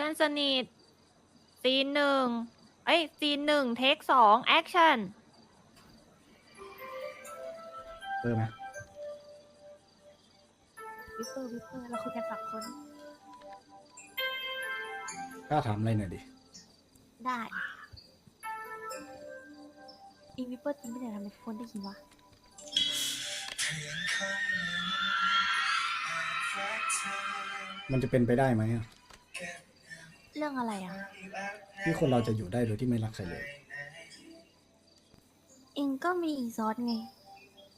พื่อนสนิทซีนหนึ่งเอ้ยซีนหนึ่งเทคสองแอคชั่นเออไหมวิปเปอร์วิปเปอร์เราคุยกันสองคน กล้าถามอะไรหน่อยดิ ได้อีวิปเปอร์จริงไม่ได้ทำไมทุกคนได้ยินวะมันจะเป็นไปได้ไหมอะ เรื่องอะไรอะ ที่คนเราจะอยู่ได้โดยที่ไม่รักใครเลยอิงก็มีอีซอสไง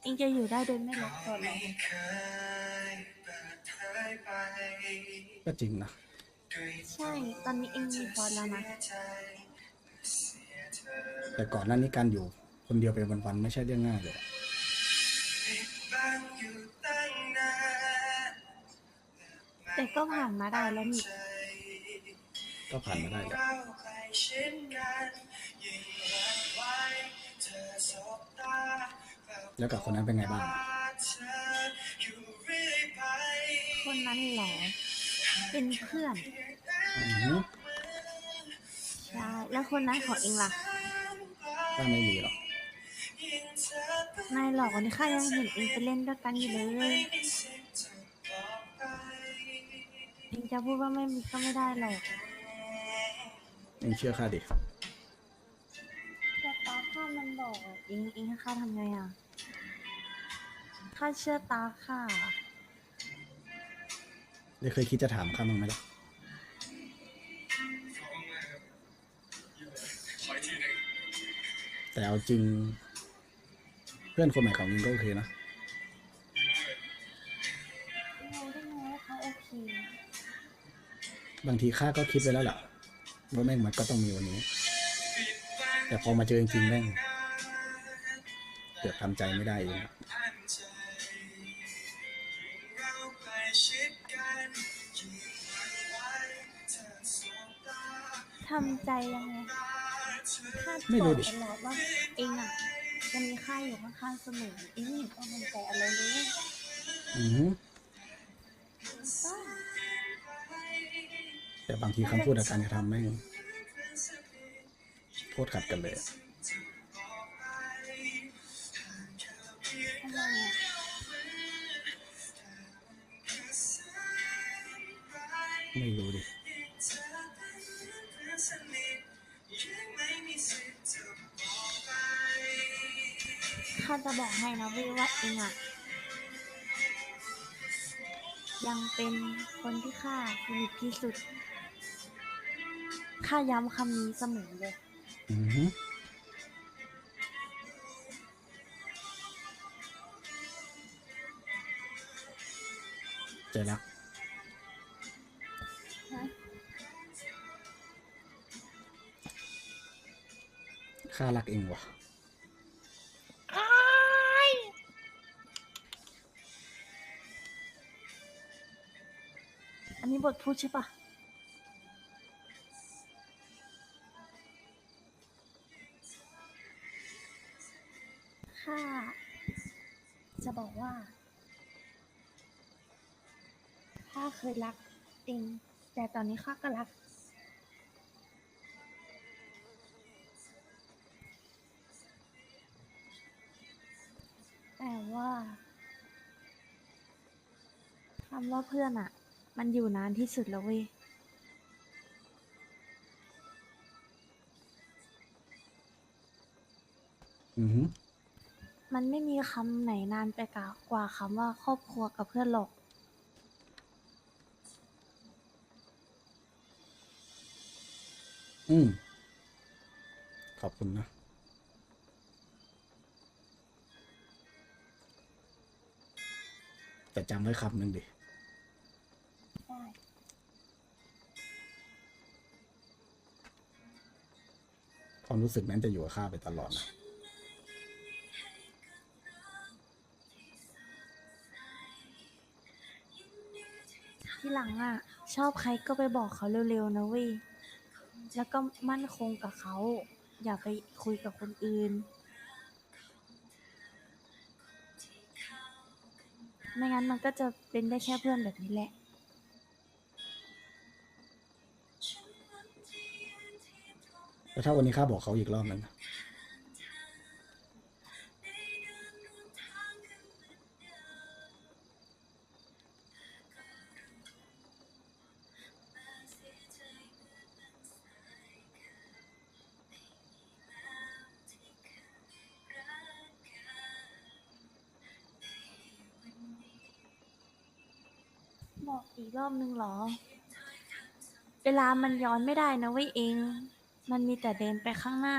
อิงจะอยู่ได้โดยไม่รักซอสเลยก็จริงนะ ใช่ ตอนนี้อิงมีซอสแล้วนะ แต่ก่อนหน้านี้การอยู่คนเดียวไปวันๆไม่ใช่เรื่องง่ายเลยอะแต่ก็ผ่านมาได้แล้วนี่ ก็ผ่านมาได้แหละแล้วกับคนนั้นเป็นไงบ้าง คนนั้นเหรอ เป็นเพื่อนอือหือใช่แล้วคนนั้นของเองล่ะก็ไม่มีหรอกนายหลอกวันนี้ข้ายังเห็นเองไปเล่นด้วยกันอยู่เลยเองจะพูดว่าไม่มีก็ไม่ได้หรอก เองเชื่อข้าดิ แต่ตาข้ามันบอกอะเองเองให้ข้าทำไงอะข้าเชื่อตาข้าได้เคยคิดจะถามข้าบ้างไหมล่ะ แต่เอาจริง เพื่อนคนใหม่ของเองก็โอเคนะเราได้ไงว่าเขาโอเค บางทีข้าก็คิดไว้แล้วล่ะ ว่าแม่งมันก็ต้องมีวันนี้ แต่พอมาเจอจริงๆแม่งเกือบทำใจไม่ได้เองอะทำใจยังไงข้าไม่บอรู้กดิตลอดว่าเองอะจะมีข้าอยู่ข้างๆเสมอเองไม่เห็นต้องทำใจอะไรเลยอือ แต่บางทีคำพูดกับการกระทำแม่งโทษขัดกันเลย ไม่รู้ดิข้าจะบอกให้นะว้ยว่าเองอะ ยังเป็นคนที่ข้าสนิทที่สุด ข้าย้ำคำนี้เสมอเลย อือหือใจรักฮะข้ารักเองว่ะอันนี้บทพูดใช่ปะ ข้าจะบอกว่าข้าเคยรักเอง แต่ตอนนี้ข้าก็รัก แต่ว่าคำว่าเพื่อนอะมันอยู่นานที่สุดแล้วเว้ยอือหือ มันไม่มีคำไหนนานไปกว่ากว่าคำว่าครอบครัวกับเพื่อนหรอก อืม ขอบคุณนะ แต่จำไว้คำหนึ่งดิ ได้ความรู้สึกนั้นจะอยู่กับข้าไปตลอดนะ ที่หลังอะ ชอบใครก็ไปบอกเขาเร็วๆนะเว้ย แล้วก็มั่นคงกับเขา อย่าไปคุยกับคนอื่น ไม่งั้นมันก็จะเป็นได้แค่เพื่อนแบบนี้แหละ แล้วถ้าวันนี้ข้าบอกเขาอีกรอบนึง บอกอีกรอบนึงเหรอ เวลามันย้อนไม่ได้นะเว้ยเอง มันมีแต่เดินไปข้างหน้า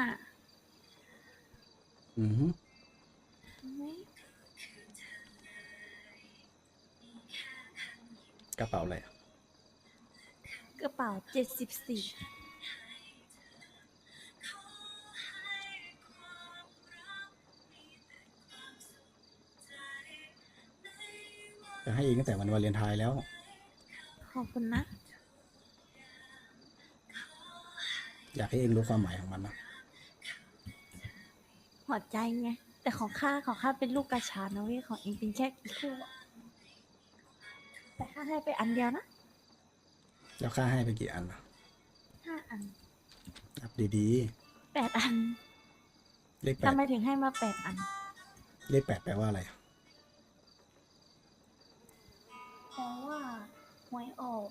อือฮึกระเป๋าอะไรอะกระเป๋าเจ็ดสิบสี่จะให้เองตั้งแต่วันวาเลนไทน์แล้ว ขอบคุณนะ อยากให้เองรู้ความหมายของมันนะหัวใจไง แต่ของข้าของข้าเป็นลูกกระชานะเว้ยของเองเป็นแค่กี่คู่อะแต่ข้าให้ไปอันเดียวนะแล้วข้าให้ไปกี่อันนะห้าอันนับดีแปดอัน ๆ เลขแปทำดไมถึงให้มาแปดอัน เลขแปดแปลว่าอะไรเพ หวยออก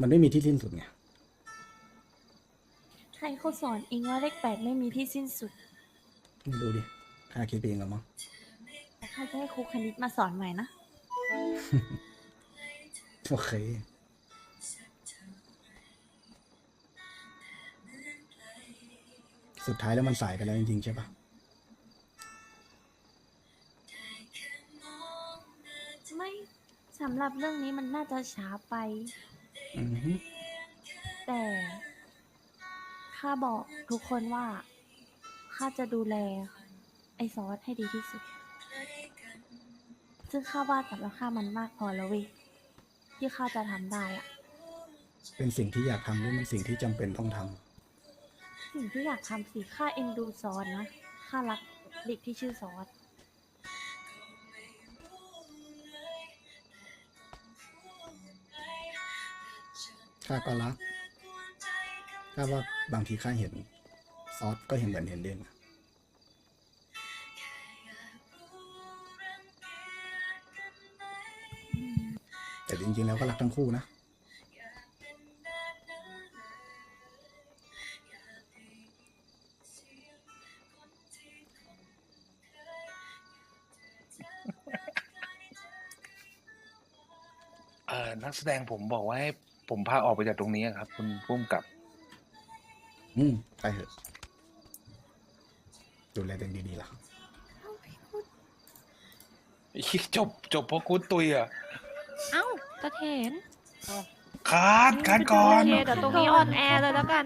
มันไม่มีที่สิ้นสุดไง ใครเขาสอนเองว่าเลขแปดไม่มีที่สิ้นสุดไม่รู้ดิข้าคิดไปเองแล้วมั้งแต่ข้าจะให้ครูคณิตมาสอนใหม่นะ โอเค สุดท้ายแล้วมันสายไปแล้วจริงๆใช่ปะ สำหรับเรื่องนี้มันน่าจะช้าไป อือฮึแต่ข้าบอกทุกคนว่าข้าจะดูแล ไอซอสให้ดีที่สุด ซึ่งข้าว่าสำหรับข้ามันมากพอแล้วเว้ยที่ข้าจะทำได้อะเป็นสิ่งที่อยากทำหรือมันสิ่งที่จำเป็นต้องทำสิ่งที่อยากทำสิข้าเอ็นดูซอสนะข้ารักเด็กที่ชื่อซอส ข้าก็รักข้าว่าบางทีข้าเห็น ซอสก็เห็นเหมือนเห็นเด่นแต่จริงๆแล้วก็รักทั้งคู่นะเออนักแสดงผมบอกว่าให้ ผมพาออกไปจากตรงนี้อะครับ คุณพุ่มกับ อืมไปเถอะ ดูแลตัวเองดีๆล่ะจบจบเพราะคุณตุยอะเอ้าตะเถนคาดคาดก่อโอนเคเดี๋ยวตรงนี้ออนแอร์เลยแล้วกัน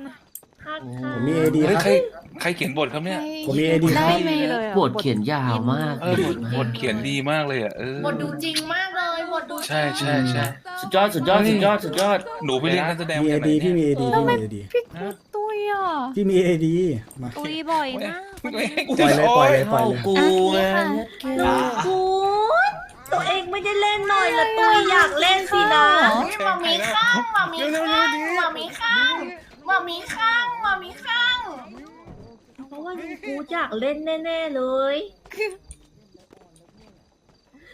ผมมีเอดีเฮ้ยครับใครใครเขียนบทครับเนี่ยผมมี AD ได้ครับไหมเลยอะบทเขียนยาวมากเออบทดีมากบทเขียนดีมากเลยอะเออบทดูจริงมากเลยบทดู ใช่ใช่ใช่สุดยอดสุดยอดสุดยอดสุดยอดหนูไปเรียนนักแสดงมีมาเอจากไหนดีพี่มีเนี่ยเอดีพี่มีเอดีพี่กูตุยอะพี่มีเอดีมาตุยบ่อยมากไม่ให้กูปล่อยเลยปล่อยเลยปล่อยเลยกูไงกูตัวเองไม่ได้เล่นหน่อยละตุยอยากเล่นสินะอุ๊ยมามีข้างมามีข้างมามีข้างมามีข้างมามีข้างเพราะว่าลุงกูอยากเล่นแน่ๆเลย